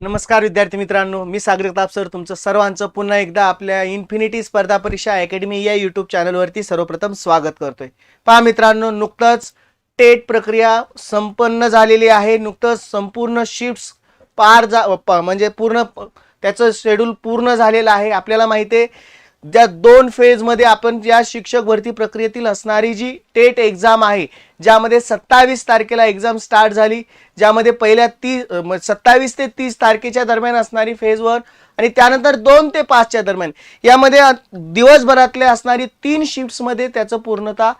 नमस्कार विद्यार्थी मित्रांनो मी सागर ताप सर तुमचं सर्वांचं पुन्हा एकदा आपल्या इन्फिनिटी स्पर्धा परीक्षा अकॅडमी या युट्यूब चॅनलवरती सर्वप्रथम स्वागत करतोय. पहा मित्रांनो नुकतंच टेट प्रक्रिया संपन्न झालेली आहे. नुकतंच संपूर्ण शिफ्ट्स पार जा प- म्हणजे पूर्ण त्याचं शेड्यूल पूर्ण झालेलं आहे. आपल्याला माहिती आहे ज्या दोन फेजमध्ये आपण ज्या शिक्षक भरती प्रक्रियेतील असणारी जी टेट एक्झाम आहे ज्यामध्ये सत्तावीस तारखेला एक्झाम स्टार्ट झाली ज्यामध्ये पहिल्या ती सत्तावीस ते तीस तारखेच्या दरम्यान असणारी फेजवर आणि त्यानंतर दोन ते पाचच्या दरम्यान. यामध्ये दिवसभरातले असणारी तीन शिफ्ट्समध्ये त्याचं पूर्णतः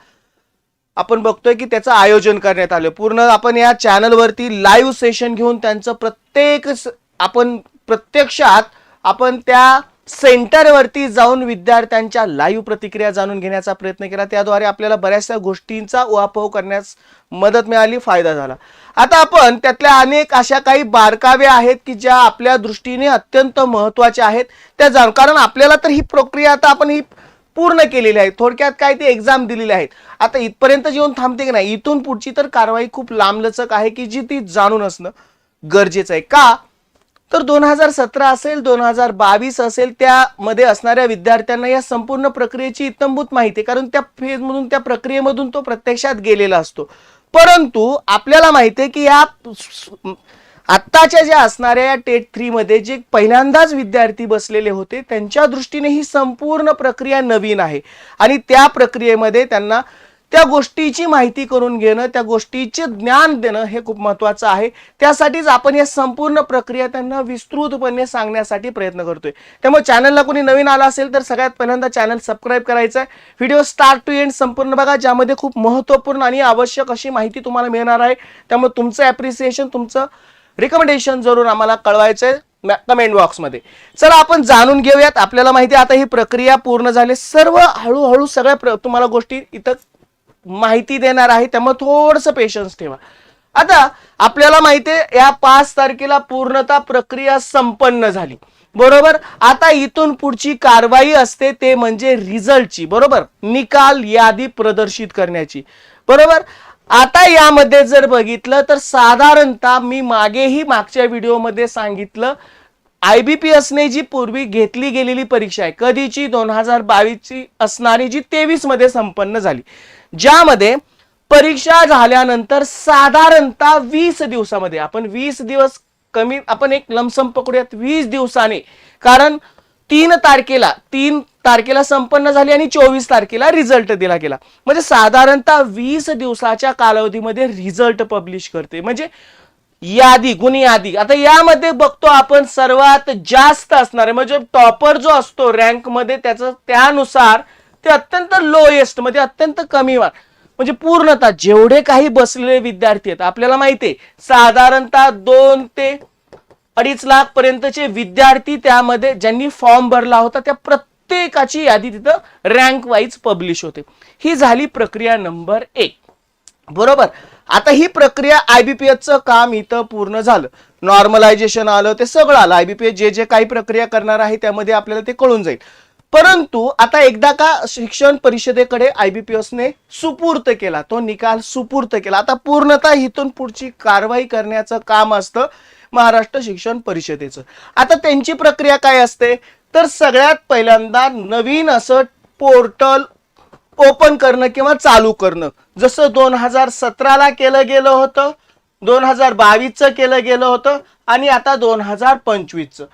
आपण बघतोय की त्याचं आयोजन करण्यात आलं. पूर्ण आपण या चॅनलवरती लाईव्ह सेशन घेऊन त्यांचं प्रत्येक स- आपण प्रत्यक्षात आपण त्या सेंटरवरती जाऊन विद्यार्थ्यांच्या लाईव्ह प्रतिक्रिया जाणून घेण्याचा प्रयत्न केला. त्याद्वारे आपल्याला बऱ्याचशा गोष्टींचा उहापोह करण्यास मदत मिळाली फायदा झाला. आता आपण त्यातल्या अनेक अशा काही बारकावे आहेत की ज्या आपल्या दृष्टीने अत्यंत महत्त्वाच्या आहेत. त्या जाणून कारण आपल्याला तर ही प्रक्रिया आता आपण ही पूर्ण केलेली आहे. थोडक्यात काय ते एक्झाम दिलेले आहेत. आता इथपर्यंत येऊन थांबते की नाही? इथून पुढची तर कारवाई खूप लांबलचक आहे की जी ती जाणून असणं गरजेचं आहे. का? तर दोन हजार सतरा असेल दोन हजार बावीस असेल त्यामध्ये असणाऱ्या विद्यार्थ्यांना या संपूर्ण प्रक्रियेची इतंभूत माहिती आहे कारण त्या फेजमधून त्या प्रक्रियेमधून तो प्रत्यक्षात गेलेला असतो. परंतु आपल्याला माहिती आहे की या आत्ताच्या ज्या असणाऱ्या या टेट थ्री मध्ये जे पहिल्यांदाच विद्यार्थी बसलेले होते त्यांच्या दृष्टीने ही संपूर्ण प्रक्रिया नवीन आहे. आणि त्या प्रक्रियेमध्ये त्यांना त्या गोष्टीची माहिती करून घेणं त्या गोष्टीचे ज्ञान देणं हे खूप महत्वाचं आहे. त्यासाठीच आपण या संपूर्ण प्रक्रिया त्यांना विस्तृतपणे सांगण्यासाठी प्रयत्न करतोय. त्यामुळे चॅनलला कोणी नवीन आला असेल तर सगळ्यात पहिल्यांदा चॅनल सबस्क्राईब करायचं आहे. व्हिडिओ स्टार्ट टू एंड संपूर्ण बघा ज्यामध्ये खूप महत्त्वपूर्ण आणि आवश्यक अशी माहिती तुम्हाला मिळणार आहे. त्यामुळे तुमचं ॲप्रिसिएशन तुमचं रिकमेंडेशन जरूर आम्हाला कळवायचं आहे कमेंट बॉक्समध्ये चला आपण जाणून घेऊयात. आपल्याला माहिती आहे आता ही प्रक्रिया पूर्ण झाली. सर्व हळूहळू सगळ्या प्र- तुम्हाला गोष्टी इथं माहिती देणार आहे त्यामुळे थोडस पेशन्स ठेवा. आता आपल्याला माहिती आहे या पाच तारखेला पूर्णता प्रक्रिया संपन्न झाली. बरोबर? आता इथून पुढची कारवाई असते ते म्हणजे रिझल्टची बरोबर? निकाल यादी प्रदर्शित करण्याची. बरोबर? आता यामध्ये जर बघितलं तर साधारणतः मी मागेही मागच्या व्हिडिओमध्ये सांगितलं आय बी पी एसने जी पूर्वी घेतली गेलेली परीक्षा आहे कधीची? दोन हजार बावीसची असणारी जी तेवीसमध्ये संपन्न झाली. ज्यामध्ये परीक्षा झाल्यानंतर साधारणतः वीस दिवसामध्ये आपण वीस दिवस कमी आपण एक लमसम पकडूयात वीस दिवसाने कारण तीन तारखेला तीन तारखेला संपन्न झाली आणि चोवीस तारखेला रिझल्ट दिला गेला. म्हणजे साधारणतः वीस दिवसाच्या कालावधीमध्ये रिझल्ट पब्लिश करते. म्हणजे यादी गुन्हे यादी आता यामध्ये बघतो आपण सर्वात जास्त असणार आहे म्हणजे टॉपर जो असतो रँकमध्ये त्याचं त्यानुसार ते अत्यंत लोएस्ट म्हणजे अत्यंत कमी मार्क म्हणजे पूर्णतः जेवढे काही बसलेले विद्यार्थी आहेत आपल्याला माहिती आहे साधारणतः दोन ते अडीच लाख पर्यंतचे विद्यार्थी त्यामध्ये ज्यांनी फॉर्म भरला होता त्या प्रत्येकाची यादी तिथं रँक वाईज पब्लिश होते. ही झाली प्रक्रिया नंबर एक. बरोबर. आता ही प्रक्रिया आयबीपीएसचं काम इथं पूर्ण झालं. नॉर्मलायझेशन आलं ते सगळं आलं. आयबीपीएस जे जे काही प्रक्रिया करणार आहे त्यामध्ये आपल्याला ते कळून जाईल. परंतु आता एकदा का शिक्षण परिषदेकडे आयबीपीएसने सुपूर्त केला तो निकाल सुपूर्त केला आता पूर्णतः इथून पुढची कारवाई करण्याचं काम असतं महाराष्ट्र शिक्षण परिषदेचं. आता त्यांची प्रक्रिया काय असते? तर सगळ्यात पहिल्यांदा नवीन असं पोर्टल ओपन करणं किंवा चालू करणं. जसं दोन हजार सतराला केलं गेलं होतं दोन हजार बावीसचं केलं गेलं होतं आणि आता दोन हजार पंचवीसचं.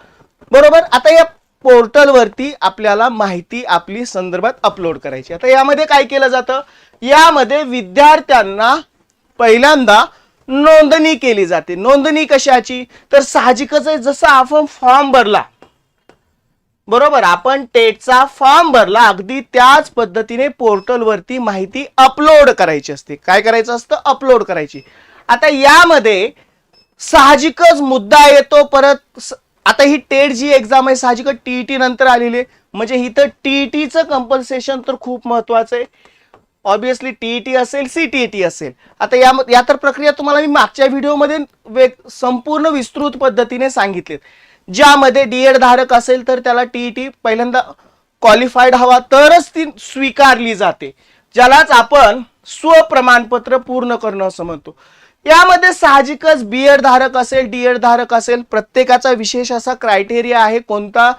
बरोबर? आता या पोर्टलवरती आपल्याला माहिती आपली संदर्भात अपलोड करायची आता यामध्ये काय केलं जातं? यामध्ये विद्यार्थ्यांना पहिल्यांदा नोंदणी केली जाते. नोंदणी कशाची? तर साहजिकच आहे जसं आपण फॉर्म भरला बरोबर आपण टेटचा फॉर्म भरला अगदी त्याच पद्धतीने पोर्टलवरती माहिती अपलोड करायची असते. काय करायचं असतं? अपलोड करायची. आता यामध्ये साहजिकच मुद्दा येतो परत आता ही टेट जी एक्झाम आहे साहजिकच टीईटी नंतर आलेली आहे. म्हणजे इथं टीईटीचं कंपल्सेशन तर खूप महत्वाचं आहे. ऑब्विसली टीईटी असेल सीटीईटी असेल. आता या या तर प्रक्रिया तुम्हाला मी मागच्या व्हिडिओमध्ये वेग संपूर्ण विस्तृत पद्धतीने सांगितलेत. ज्यामध्ये डीएड धारक असेल तर त्याला टीईटी पहिल्यांदा क्वालिफाईड हवा तरच ती स्वीकारली जाते. ज्यालाच आपण स्वप्रमाणपत्र पूर्ण करणं असं म्हणतो. यामध्ये साहजिकच बीएड धारक असेल डीएड धारक असेल प्रत्येकाचा विशेष असा क्रायटेरिया आहे कोणता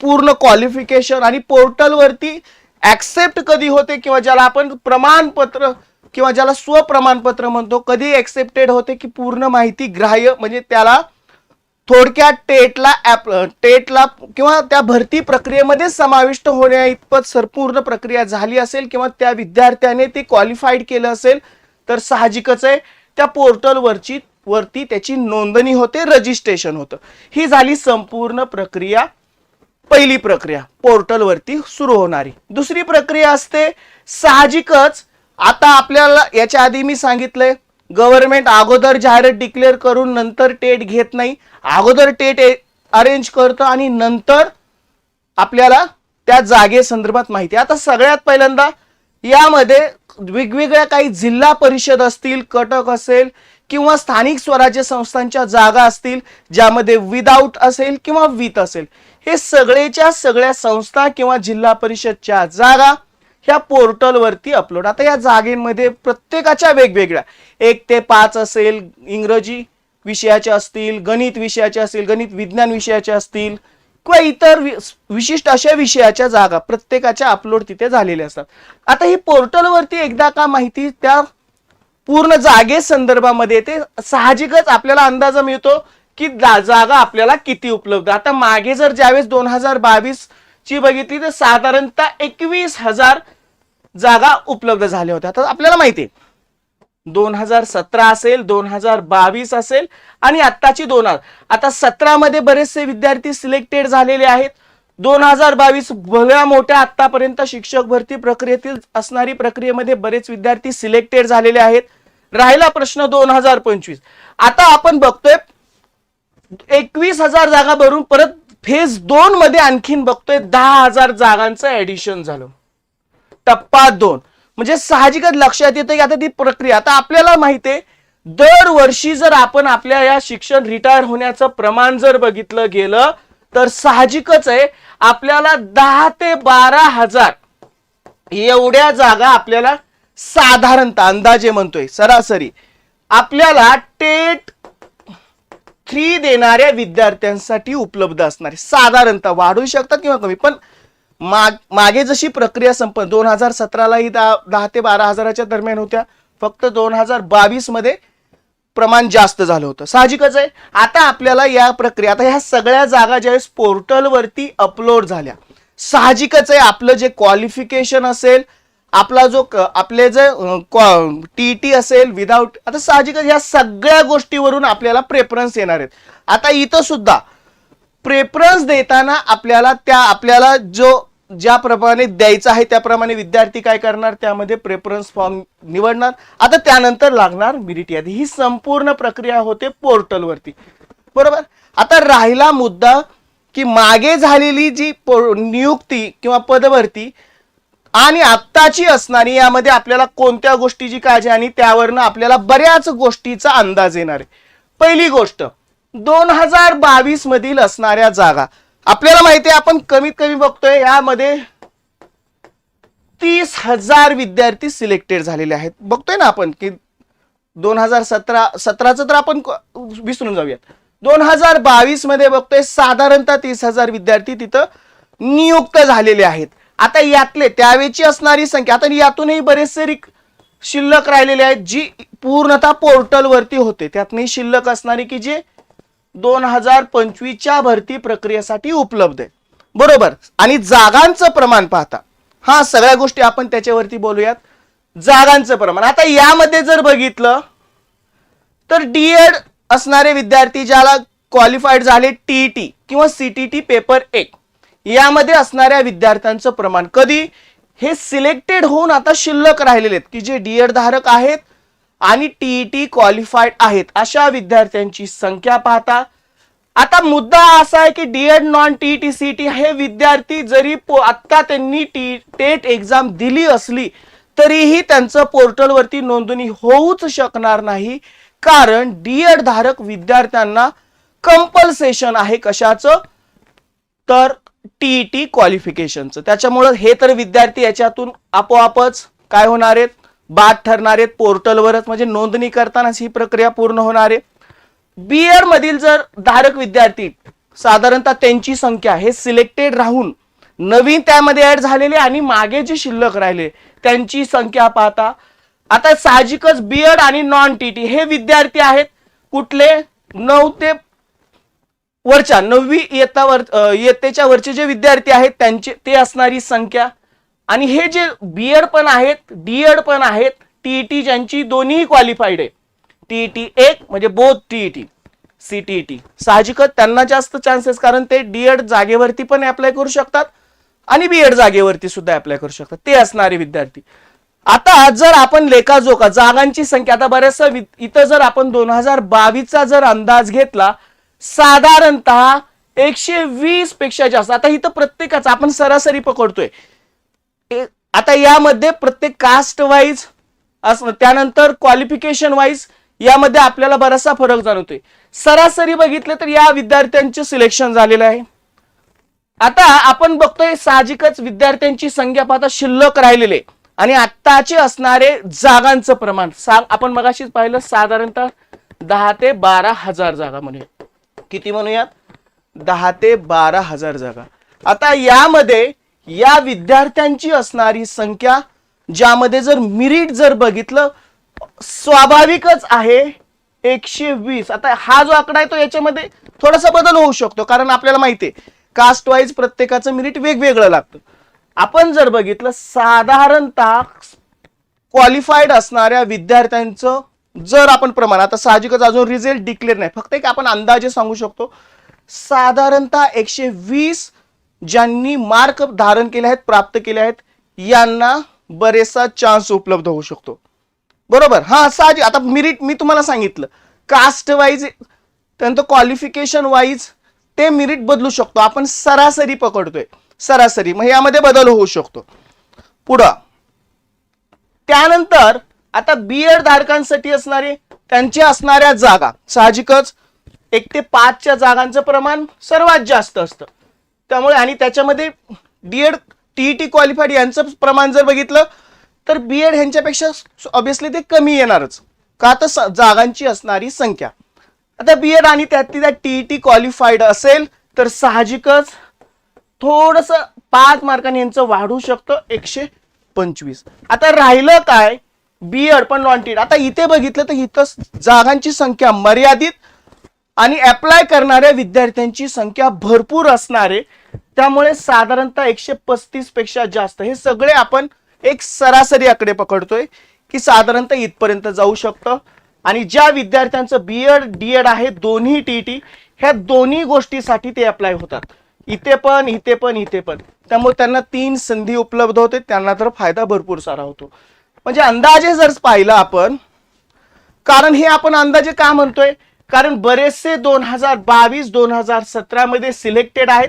पूर्ण क्वालिफिकेशन आणि पोर्टलवरती ऍक्सेप्ट कधी होते किंवा ज्याला आपण प्रमाणपत्र किंवा ज्याला स्वप्रमाणपत्र म्हणतो कधी ऍक्सेप्टेड होते की पूर्ण माहिती ग्राह्य म्हणजे त्याला थोडक्यात टेटला ॲप टेटला किंवा त्या भरती प्रक्रियेमध्ये समाविष्ट होण्या इतपत संपूर्ण प्रक्रिया झाली असेल किंवा त्या विद्यार्थ्याने ते क्वालिफाईड केलं असेल तर साहजिकच आहे. त्या पोर्टलवरची वरती त्याची नोंदणी होते रजिस्ट्रेशन होतं. ही झाली संपूर्ण प्रक्रिया पहिली प्रक्रिया पोर्टलवरती सुरू होणारी. दुसरी प्रक्रिया असते साहजिकच आता आपल्याला याच्या आधी मी सांगितलंय गव्हर्नमेंट अगोदर जाहिरात डिक्लेअर करून नंतर टेट घेत नाही. अगोदर टेट अरेंज करतं आणि नंतर आपल्याला त्या जागे संदर्भात माहिती. आता सगळ्यात पहिल्यांदा यामध्ये वेगवेगळ्या काही जिल्हा परिषद असतील कटक असेल किंवा स्थानिक स्वराज्य संस्थांच्या जागा असतील ज्यामध्ये विदाऊट असेल किंवा विथ असेल. हे सगळेच्या सगळ्या संस्था किंवा जिल्हा परिषदच्या जागा ह्या पोर्टलवरती अपलोड आता या जागेमध्ये प्रत्येकाच्या वेगवेगळ्या. एक ते पाच असेल इंग्रजी विषयाच्या असतील गणित विषयाच्या असतील गणित विज्ञान विषयाच्या असतील किंवा इतर वि- विशिष्ट अशा विषयाच्या जागा प्रत्येकाच्या अपलोड तिथे झालेल्या असतात. आता ही पोर्टलवरती एकदा का माहिती त्या पूर्ण जागे संदर्भामध्ये येते साहजिकच आपल्याला अंदाज मिळतो की जा- जागा आपल्याला किती उपलब्ध. आता मागे जर ज्यावेळेस दोन हजार बावीस ची बघितली तर साधारणतः एकवीस हजार जागा उपलब्ध झाल्या होत्या. तर आपल्याला माहिती आहे. दोन हजार सतरा असेल दोन हजार बावीस असेल आणि आत्ताची दोन हजार. आता सतरामध्ये बरेचसे विद्यार्थी सिलेक्टेड झालेले आहेत. दोन हजार बावीस भल्या मोठ्या आतापर्यंत शिक्षक भरती प्रक्रियेतील असणारी प्रक्रियेमध्ये बरेच विद्यार्थी सिलेक्टेड झालेले आहेत. राहिला प्रश्न दोन हजार पंचवीस. आता आपण बघतोय एकवीस हजार जागा भरून परत फेज दोन मध्ये आणखीन बघतोय दहा हजार जागांचं ऍडिशन झालं. टप्पा दोन. म्हणजे साहजिकच लक्षात येतं की आता ती प्रक्रिया आता आपल्याला माहिती आहे दरवर्षी जर आपण आपल्या या शिक्षण रिटायर होण्याचं प्रमाण जर बघितलं गेलं तर साहजिकच आहे आपल्याला दहा ते बारा हजार एवढ्या जागा आपल्याला साधारणतः अंदाजे म्हणतोय सरासरी आपल्याला टेट थ्री देणाऱ्या विद्यार्थ्यांसाठी उपलब्ध असणारे. साधारणतः वाढू शकतात किंवा कमी पण माग मागे जशी प्रक्रिया संपन्न दोन हजार सतरालाही दहा दहा ते बारा हजाराच्या दरम्यान होत्या. फक्त दोन हजार बावीसमध्ये प्रमाण जास्त झालं होतं. साहजिकच आहे. आता आपल्याला या प्रक्रिया आता ह्या सगळ्या जागा ज्यावेळेस पोर्टलवरती अपलोड झाल्या साहजिकच आहे. आपलं जे क्वालिफिकेशन असेल आपला जो क- आपले जे टी टी असेल विदाऊट आता साहजिकच या सगळ्या गोष्टीवरून आपल्याला प्रेफरन्स येणार आहेत. आता इथं सुद्धा प्रेफरन्स देताना आपल्याला त्या आपल्याला जो ज्याप्रमाणे द्यायचा आहे त्याप्रमाणे विद्यार्थी काय करणार? त्यामध्ये प्रेफरन्स फॉर्म निवडणार. आता त्यानंतर लागणार मिरिट यादी. ही संपूर्ण प्रक्रिया होते पोर्टलवरती बरोबर? आता राहिला मुद्दा की मागे झालेली जी पो- नियुक्ती किंवा पदभरती आणि आत्ताची असणारी यामध्ये आपल्याला कोणत्या गोष्टीची काळजी आणि त्यावरनं आपल्याला बऱ्याच गोष्टीचा अंदाज येणार आहे. पहिली गोष्ट दोन हजार बावीस मधील असणाऱ्या जागा. आपल्याला माहिती आहे आपण कमीत कमी बघतोय यामध्ये तीस हजार विद्यार्थी सिलेक्टेड झालेले आहेत. बघतोय ना आपण की दोन हजार सतरा सतराचं तर आपण विसरून जाऊयात. दोन हजार बावीसमध्ये बघतोय साधारणतः तीस हजार विद्यार्थी तिथं नियुक्त झालेले आहेत. आता यातले त्यावेळची असणारी संख्या आता यातूनही बरेचसे रिक शिल्लक राहिलेले आहेत जी पूर्णतः पोर्टलवरती होते. त्यातनंही शिल्लक असणारी की जे दोन हजार पंचवीसच्या भरती प्रक्रियेसाठी उपलब्ध आहे बरोबर? आणि जागांचं प्रमाण पाहता. हा सगळ्या गोष्टी आपण त्याच्यावरती बोलूयात. जागांचं प्रमाण. आता यामध्ये जर बघितलं तर डीएड असणारे विद्यार्थी ज्याला क्वालिफाईड झाले टीईटी किंवा सीटीटी पेपर एक. यामध्ये असणाऱ्या विद्यार्थ्यांचं प्रमाण. कधी? हे सिलेक्टेड होऊन आता शिल्लक राहिलेले आहेत की जे डीएड धारक आहेत आणि टीईटी क्वालिफाईड आहेत अशा विद्यार्थ्यांची संख्या पाहता. आता मुद्दा असा आहे की डीएड नॉन टीईटी सीटी हे विद्यार्थी जरी आत्ता त्यांनी टी टेट एक्झाम दिली असली तरीही त्यांचं पोर्टलवरती नोंदणी होऊच शकणार नाही. कारण डीएड धारक विद्यार्थ्यांना कंपल्सेशन आहे कशाचं? तर टीईटी क्वालिफिकेशनचं त्याच्यामुळं हे तर विद्यार्थी याच्यातून आपोआपच काय होणार आहेत? बाद ठरणार आहेत पोर्टलवरच. म्हणजे नोंदणी करतानाच ही प्रक्रिया पूर्ण होणार आहे. बी एड मधील जर धारक विद्यार्थी साधारणतः त्यांची संख्या हे सिलेक्टेड राहून नवीन त्यामध्ये ऍड झालेले आणि मागे जे शिल्लक राहिले त्यांची संख्या पाहता. आता साहजिकच बीएड आणि नॉन टी हे विद्यार्थी आहेत. कुठले? नऊ ते वरच्या नववी इयत्ता वर इयत्तेच्या वरचे जे विद्यार्थी आहेत त्यांचे ते असणारी संख्या. आणि हे जे बीएड पण आहेत डीएड पण आहेत टीईटी ज्यांची दोन्ही क्वालिफाईड आहे टीईटी एक म्हणजे बोध टीईटी सीटीईटी साहजिकच त्यांना जास्त चान्सेस कारण ते डीएड जागेवरती पण अप्लाय करू शकतात आणि बीएड जागेवरती सुद्धा अप्लाय करू शकतात. ते असणारे विद्यार्थी. आता जर आपण लेखाजोखा जागांची संख्या आता बऱ्याचशा इथं जर आपण दोन हजार बावीसचा जर अंदाज घेतला साधारणतः एकशे वीसपेक्षा जास्त. आता इथं प्रत्येकाचा आपण सरासरी पकडतोय. आता यामध्ये प्रत्येक कास्ट वाईज असं त्यानंतर क्वालिफिकेशन वाईज यामध्ये आपल्याला बराचसा फरक जाणवतोय. सरासरी बघितलं तर या विद्यार्थ्यांचे सिलेक्शन झालेलं आहे. आता आपण बघतोय साहजिकच विद्यार्थ्यांची संख्या पाहता शिल्लक राहिलेले. आणि आत्ताचे असणारे जागांचं प्रमाण. आपण मगाशीच पाहिलं साधारणतः दहा ते बारा हजार जागा म्हणजे किती म्हणूयात? दहा ते बारा हजार जागा. आता यामध्ये या विद्यार्थ्यांची असणारी संख्या ज्यामध्ये जर मिरिट जर बघितलं स्वाभाविकच आहे एकशे वीस. आता हा जो आकडा आहे तो याच्यामध्ये थोडासा बदल होऊ शकतो कारण आपल्याला माहिती आहे कास्ट वाईज प्रत्येकाचं मिरिट वेगवेगळं लागतं. आपण जर बघितलं साधारणतः क्वालिफाईड असणाऱ्या विद्यार्थ्यांचं जर आपण प्रमाण आता साहजिकच अजून रिझल्ट डिक्लेअर नाही. फक्त एक आपण अंदाजे सांगू शकतो. साधारणतः एकशे वीस ज्यांनी मार्क धारण केले आहेत प्राप्त केले आहेत यांना बरेचसा चान्स उपलब्ध होऊ शकतो. बरोबर? हा साहजिक. आता मिरिट मी तुम्हाला सांगितलं. कास्ट वाईज त्यानंतर क्वालिफिकेशन वाईज ते मिरिट बदलू शकतो. आपण सरासरी पकडतोय. सरासरी. मग यामध्ये बदल होऊ शकतो. पुढं. त्यानंतर आता बीएड धारकांसाठी असणारे त्यांच्या असणाऱ्या जागा साहजिकच एक ते पाचच्या जागांचं प्रमाण सर्वात जास्त असतं. त्यामुळे आणि त्याच्यामध्ये डीएड टीईटी क्वालिफाईड यांचं प्रमाण जर बघितलं तर बीएड ह्यांच्यापेक्षा ऑब्विसली ते कमी येणारच. का तर जागांची असणारी संख्या. आता बी एड आणि त्यात त्या टीईटी क्वालिफाईड असेल तर साहजिकच थोडस पाच मार्कांनी यांचं वाढू शकतं एकशे पंचवीस. आता राहिलं काय? बीएड पण नॉन आता इथे बघितलं तर इथं जागांची संख्या मर्यादित आणि अप्लाय करणाऱ्या विद्यार्थ्यांची संख्या भरपूर असणारे. त्यामुळे साधारणतः एकशे पस्तीसपेक्षा जास्त. हे सगळे आपण एक सरासरी आकडे पकडतोय की साधारणतः इथपर्यंत जाऊ शकतं. आणि ज्या विद्यार्थ्यांचं बीएड डीएड आहे दोन्ही टीटी ह्या दोन्ही गोष्टीसाठी ते अप्लाय होतात. इथे पण इथे पण इथे पण. त्यामुळे त्यांना तीन संधी उपलब्ध होते. त्यांना तर फायदा भरपूर सारा होतो. म्हणजे अंदाजे जर पाहिलं आपण कारण हे आपण अंदाजे का म्हणतोय? कारण बरेचसे दोन हजार बावीस दोन हजार सतरा मध्ये सिलेक्टेड आहेत.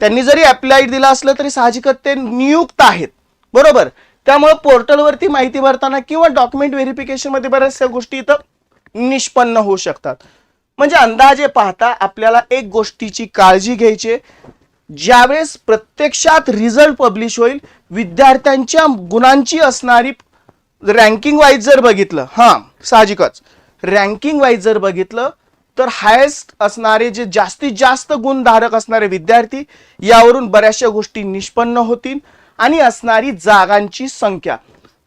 त्यांनी जरी अप्लाय दिला असलं तरी साहजिकच ते नियुक्त आहेत. बरोबर? त्यामुळे पोर्टलवरती माहिती भरताना किंवा डॉक्युमेंट व्हेरिफिकेशनमध्ये बऱ्याचशा गोष्टी इथं निष्पन्न होऊ शकतात. म्हणजे अंदाजे पाहता आपल्याला एक गोष्टीची काळजी घ्यायची ज्यावेळेस प्रत्यक्षात रिझल्ट पब्लिश होईल विद्यार्थ्यांच्या गुणांची असणारी रँकिंग वाईज जर बघितलं हां साहजिकच. रँकिंग वाईज जर बघितलं तर हायेस्ट असणारे जे जास्तीत जास्त गुणधारक असणारे विद्यार्थी यावरून बऱ्याचशा गोष्टी निष्पन्न होतील आणि असणारी जागांची संख्या.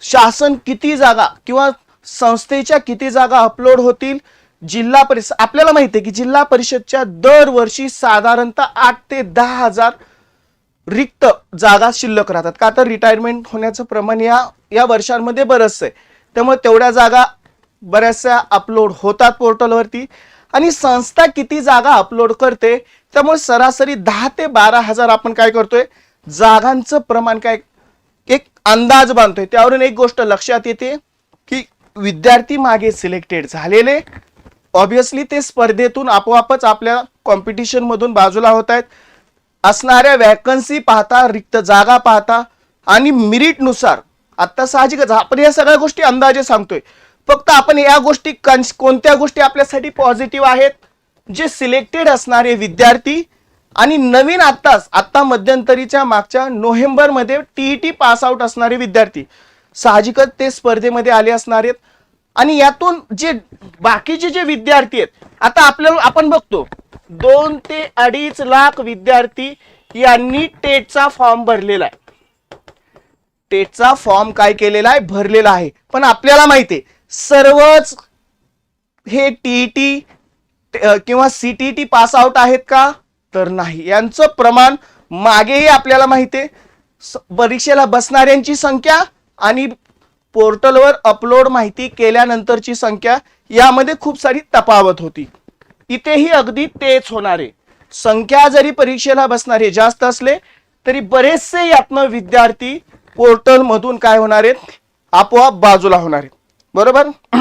शासन किती जागा किंवा संस्थेच्या किती जागा अपलोड होतील जिल्हा परिषद आपल्याला माहिती आहे की जिल्हा परिषदच्या दरवर्षी साधारणतः आठ ते दहा हजार रिक्त जागा शिल्लक राहतात. का तर रिटायरमेंट होण्याचं प्रमाण या या वर्षांमध्ये बरंचसं आहे. त्यामुळे तेवढ्या जागा बऱ्याचशा अपलोड होतात पोर्टलवरती आणि संस्था किती जागा अपलोड करते त्यामुळे सरासरी दहा ते बारा हजार आपण काय करतोय? जागांचं प्रमाण काय? एक अंदाज बांधतोय. त्यावरून एक गोष्ट लक्षात येते की विद्यार्थी मागे सिलेक्टेड झालेले. ऑब्विसली ते स्पर्धेतून आपोआपच आपल्या कॉम्पिटिशनमधून बाजूला होत आहेत. असणाऱ्या वॅकन्सी पाहता रिक्त जागा पाहता आणि मिरिटनुसार आत्ता साहजिकच आपण या सगळ्या गोष्टी अंदाजे सांगतोय. फक्त आपण या गोष्टी कोणत्या गोष्टी आपल्यासाठी पॉझिटिव्ह आहेत? जे सिलेक्टेड असणारे विद्यार्थी आणि नवीन आत्ताच आत्ता मध्यंतरीच्या मागच्या नोव्हेंबरमध्ये टी ई टी पासआउट असणारे विद्यार्थी. साहजिकच ते स्पर्धेमध्ये आले असणार आहेत. आणि यातून जे बाकीचे जे विद्यार्थी आहेत आता आपल्याला आपण बघतो दोन ते अडीच लाख विद्यार्थी यांनी टेटचा फॉर्म भरलेला आहे. टेटचा फॉर्म काय केलेला आहे? भरलेला आहे. पण आपल्याला माहिती आहे सर्वच हे टीईटी किंवा सीटीटी पास आउट आहेत का? तर नाही. यांचं प्रमाण मागेही आपल्याला माहिती आहे. परीक्षेला बसणाऱ्यांची संख्या आणि पोर्टलवर अपलोड माहिती केल्यानंतरची संख्या यामध्ये खूप सारी तफावत होती. इथेही अगदी तेच होणार. आहे संख्या जरी परीक्षेला बसणारे जास्त असले तरी बरेचसे यातनं विद्यार्थी पोर्टलमधून काय होणार? आहेत आपोआप बाजूला होणार. आहेत बरोबर?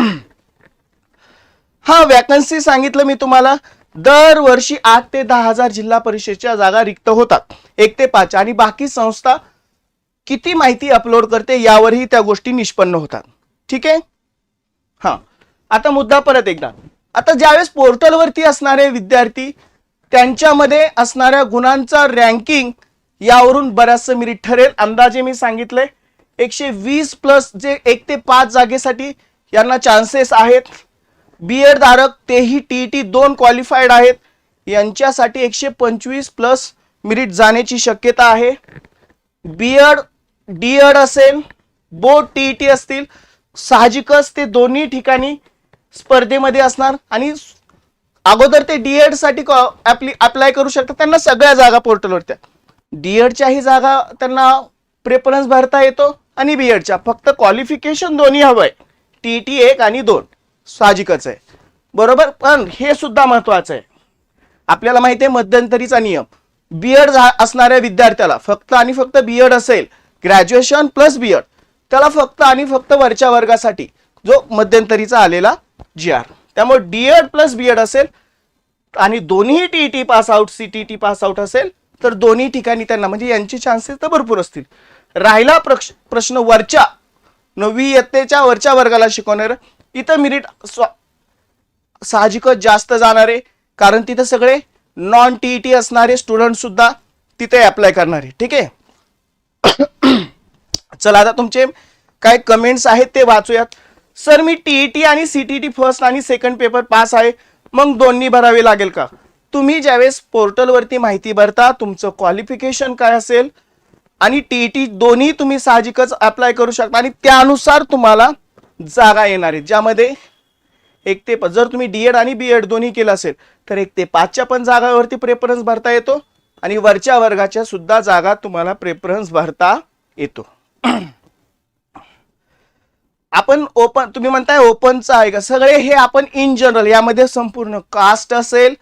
हा वॅकन्सी सांगितलं मी तुम्हाला. दरवर्षी आठ ते दहा हजार जिल्हा परिषदेच्या जागा रिक्त होतात. एक ते पाच. आणि बाकी संस्था किती माहिती अपलोड करते यावरही त्या गोष्टी निष्पन्न होतात. ठीक आहे? हां. आता मुद्दा परत एकदा. आता ज्यावेळेस पोर्टलवरती असणारे विद्यार्थी त्यांच्यामध्ये असणाऱ्या गुणांचा रँकिंग यावरून बऱ्याचसं मिरिट ठरेल. अंदाजे मी सांगितलंय एकशे वीस प्लस जे एक ते पाच जागेसाठी यांना चान्सेस आहेत. बी एड धारक तेही टी टी दोन क्वालिफाईड आहेत. यांच्यासाठी एकशे पंचवीस प्लस मिरिट जाण्याची शक्यता आहे. बी एड डीएड असेल बोर्ड टी टी असतील साहजिकच ते दोन्ही ठिकाणी स्पर्धेमध्ये असणार आणि अगोदर ते डी एडसाठी अप्लाय करू शकतात त्यांना सगळ्या जागा पोर्टलवरत्या. डी एडच्याही जागा त्यांना प्रेफरन्स भरता येतो आणि बी एडच्या फक्त क्वालिफिकेशन दोन्ही हवंय. टी टी एक आणि दोन. साहजिकच आहे. बरोबर? पण हे सुद्धा महत्वाचं आहे. आपल्याला माहिती आहे मध्यंतरीचा नियम. बी एड असणाऱ्या विद्यार्थ्याला फक्त आणि फक्त बी एड असेल ग्रॅज्युएशन प्लस बी एड. त्याला फक्त आणि फक्त वरच्या वर्गासाठी जो मध्यंतरीचा आलेला जी आर. त्यामुळे D Ed plus B Ed असेल आणि दोन्ही T T pass out C T T pass out असेल तर दोन्ही ठिकाणी त्यांना म्हणजे यांचे चान्सेस तर भरपूर असतील. राहिला प्रश्न वरच्या नववी इयत्तेच्या वरच्या वर्गाला शिकवणार इथं मिरिट साहजिकच जास्त जाणारे कारण तिथं सगळे नॉन टी टी असणारे स्टुडंट सुद्धा तिथे अप्लाय करणारे. ठीक आहे? चला आता तुमचे काय कमेंट्स आहेत ते वाचूयात. सर मी टीईटी आणि सीटीटी फर्स्ट आणि सेकंड पेपर पास आहे. मग दोन्ही भरावे लागेल का? तुम्ही ज्यावेळेस पोर्टलवरती माहिती भरता तुमचं क्वालिफिकेशन काय असेल? आणि टीईटी दोन्ही तुम्ही साहजिकच अप्लाय करू शकता आणि त्यानुसार तुम्हाला जागा येणार आहेत ज्यामध्ये एक ते जर तुम्ही डी एड आणि बी एड दोन्ही केलं असेल तर एक ते पाचच्या पण जागावरती प्रेफरन्स भरता येतो आणि वरच्या वर्गाच्या सुद्धा जागा तुम्हाला प्रेफरन्स भरता येतो. आपण ओपन तुम्ही म्हणताय ओपनचं आहे का? सगळे हे आपण इन जनरल यामध्ये संपूर्ण कास्ट असेल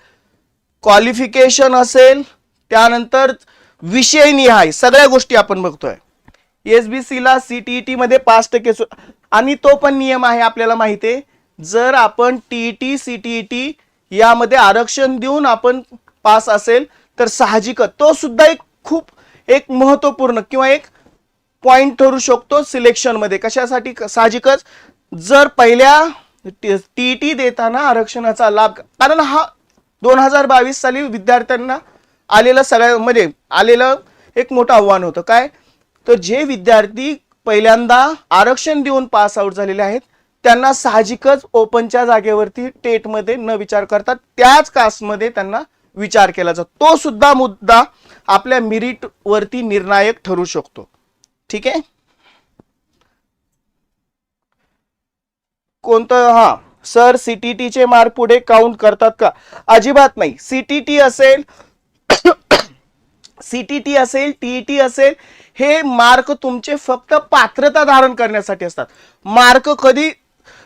क्वालिफिकेशन असेल त्यानंतर विषय निहाय सगळ्या गोष्टी आपण बघतोय. एस बी सीला सी टी ई टीमध्ये पाच टक्के आणि तो पण नियम आहे आपल्याला माहिती आहे. जर आपण T E T C T E T यामध्ये आरक्षण देऊन आपण पास असेल तर साहजिकच. तो सुद्धा एक खूप एक महत्त्वपूर्ण किंवा एक पॉइंट ठरू शकतो सिलेक्शनमध्ये कशासाठी? क- साहजिकच जर पहिल्या टी टी देताना आरक्षणाचा लाभ कारण हा दोन हजार बावीस साली विद्यार्थ्यांना आलेलं सगळ्या म्हणजे आलेलं एक मोठं आव्हान होतं. काय? तर जे विद्यार्थी पहिल्यांदा आरक्षण देऊन पास आउट झालेले आहेत त्यांना साहजिकच ओपनच्या जागेवरती टेटमध्ये न विचार करता त्याच कास्टमध्ये त्यांना विचार केला जातो. तो सुद्धा मुद्दा आपल्या मिरिटवरती निर्णायक ठरू शकतो. ठीक आहे? कोणतं? हा. सर सीटीटी चे मार्क पुढे काउंट करतात का? अजिबात नाही. सीटीटी असेल सीटीटी असेल टीईटी असेल हे मार्क तुमचे फक्त पात्रता धारण करण्यासाठी असतात. मार्क कधी?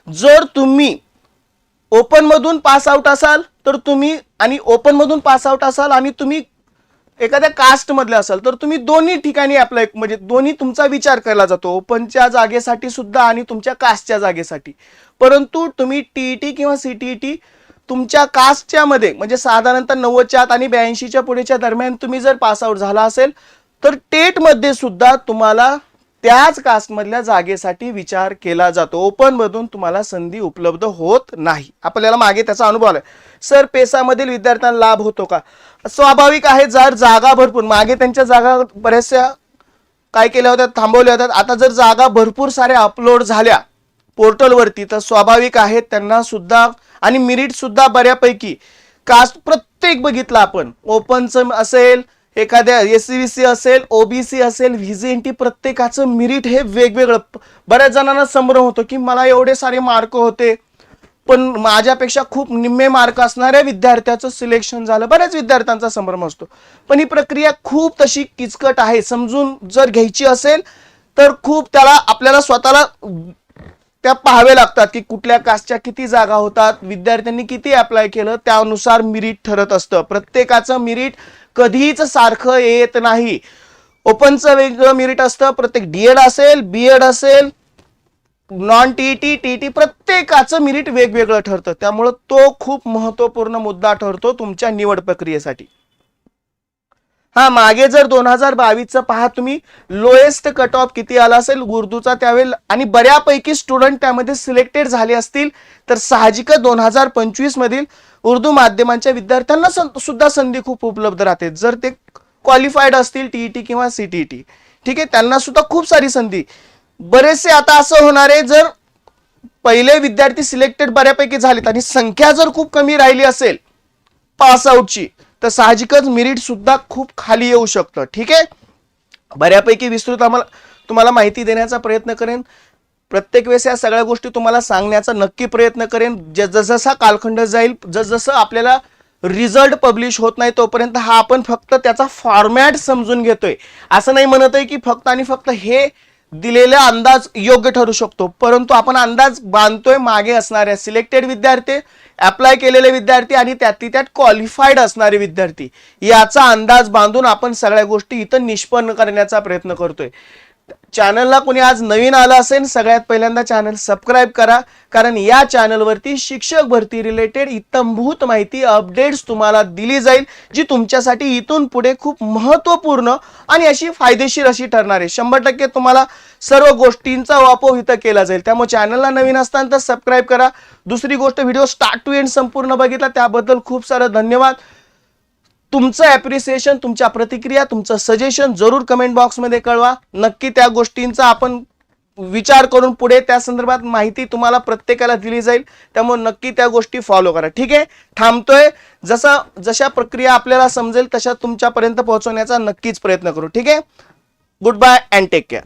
जर तुम्ही ओपन मधून पास आउट असाल तर तुम्ही आणि ओपन मधून पास आउट असाल आणि तुम्ही एखाद्या कास्ट मधले असाल तर तुम्ही दोन्ही ठिकाणी अप्लाय म्हणजे दोन्ही तुमचा विचार केला जातो ओपनच्या जागेसाठी सुद्धा आणि तुमच्या कास्टच्या जागेसाठी. परंतु तुम्ही टीईटी किंवा सीटीईटी तुमच्या कास्टच्या मध्ये म्हणजे साधारणतः नव्वदच्या आत आणि ब्याऐंशीच्या पुढेच्या दरम्यान तुम्ही जर पासआउट झाला असेल तर टेटमध्ये सुद्धा तुम्हाला त्याच कास्टमधल्या जागेसाठी विचार केला जातो. ओपनमधून तुम्हाला संधी उपलब्ध होत नाही. आपल्याला मागे त्याचा अनुभव आला सर पेसामधील विद्यार्थ्यांना लाभ होतो का? स्वाभाविक आहे जर जागा भरपूर मागे त्यांच्या जागा बऱ्याचशा काय केल्या होत्या थांबवल्या होत्या. आता जर जागा भरपूर साऱ्या अपलोड झाल्या पोर्टलवरती तर स्वाभाविक आहे त्यांना सुद्धा आणि मिरिट सुद्धा बऱ्यापैकी. कास्ट प्रत्येक बघितलं आपण. ओपनचं असेल एखाद्या एस सी बी सी असेल ओबीसी असेल व्हीजीएनटी प्रत्येकाचं मिरिट हे वेगवेगळं. बऱ्याच जणांना संभ्रम होतो की मला एवढे सारे मार्क होते. पण माझ्यापेक्षा खूप निम्मे मार्क असणाऱ्या विद्यार्थ्याचं सिलेक्शन झालं. बऱ्याच विद्यार्थ्यांचा संभ्रम असतो. पण ही प्रक्रिया खूप तशी किचकट आहे. समजून जर घ्यायची असेल तर खूप त्याला आपल्याला स्वतःला त्या पाहावे लागतात की कुठल्या कास्टच्या किती जागा होतात विद्यार्थ्यांनी किती अप्लाय केलं त्यानुसार मिरिट ठरत असतं. प्रत्येकाचं मिरिट कधीच सारखं येत नाही. ओपनचं वेगळं मिरिट असतं प्रत्येक डीएड असेल बीएड असेल non T T T T प्रत्येकाचं मिरिट वेगवेगळं ठरतं. त्यामुळं तो खूप महत्त्वपूर्ण मुद्दा ठरतो तुमच्या निवड प्रक्रियेसाठी. हा मागे जर दोन हजार बावीसचं पहा तुम्ही लोएस्ट कट ऑफ किती आला असेल उर्दूचा त्यावेळी आणि बऱ्यापैकी स्टुडंट त्यामध्ये सिलेक्टेड झाले असतील तर साहजिकच दोन हजार पंचवीस मधील उर्दू माध्यमांच्या विद्यार्थ्यांना सं- सुद्धा संधी खूप उपलब्ध राहते. जर ते क्वालिफाईड असतील टीईटी किंवा सीटीईटी ठीक आहे त्यांना सुद्धा खूप सारी संधी. बरेचसे आता असं होणार आहे जर पहिले विद्यार्थी सिलेक्टेड बऱ्यापैकी झालेत आणि संख्या जर खूप कमी राहिली असेल पास आउटची तर साहजिकच मिरिट सुद्धा खूप खाली येऊ शकतं. ठीक आहे? बऱ्यापैकी विस्तृत आम्हाला तुम्हाला माहिती देण्याचा प्रयत्न करेन. प्रत्येक वेळेस या सगळ्या गोष्टी तुम्हाला सांगण्याचा नक्की प्रयत्न करेन. ज- जसजसा कालखंड जाईल जसजसं आपल्याला रिझल्ट पब्लिश होत नाही तोपर्यंत हा आपण फक्त त्याचा फॉर्मॅट समजून घेतोय. असं नाही म्हणत आहे की फक्त आणि फक्त हे दिलेला अंदाज योग्य ठरू शकतो. परंतु आपण अंदाज बांधतोय मागे असणाऱ्या सिलेक्टेड विद्यार्थी. अप्लाय केलेले विद्यार्थी आणि त्यातली त्यात क्वालिफाईड असणारे विद्यार्थी. याचा अंदाज बांधून आपण सगळ्या गोष्टी इथं निष्पन्न करण्याचा प्रयत्न करतोय. चॅनलला कोणी आज नवीन आलं असेल सगळ्यात पहिल्यांदा चॅनल सबस्क्राईब करा. कारण या चॅनलवरती शिक्षक भरती रिलेटेड इतंभूत माहिती अपडेट्स तुम्हाला दिली जाईल जी तुमच्यासाठी इथून पुढे खूप महत्त्वपूर्ण आणि अशी फायदेशीर अशी ठरणार आहे. शंभर टक्के तुम्हाला सर्व गोष्टींचा वापर इथं केला जाईल. त्यामुळे चॅनलला नवीन असताना तर सबस्क्राईब करा. दुसरी गोष्ट व्हिडिओ स्टार्ट टू एंड संपूर्ण बघितला. त्याबद्दल खूप सारं धन्यवाद. तुमचं ॲप्रिसिएशन तुमच्या प्रतिक्रिया तुमचं सजेशन जरूर कमेंट बॉक्समध्ये कळवा. नक्की त्या गोष्टींचा आपण विचार करून पुढे त्या संदर्भात माहिती तुम्हाला प्रत्येकाला दिली जाईल. त्यामुळे नक्की त्या गोष्टी फॉलो करा. ठीक आहे? थांबतोय. जसा जशा प्रक्रिया आपल्याला समजेल तशा तुमच्यापर्यंत पोहोचवण्याचा नक्कीच प्रयत्न करू. ठीक आहे? Good bye and take care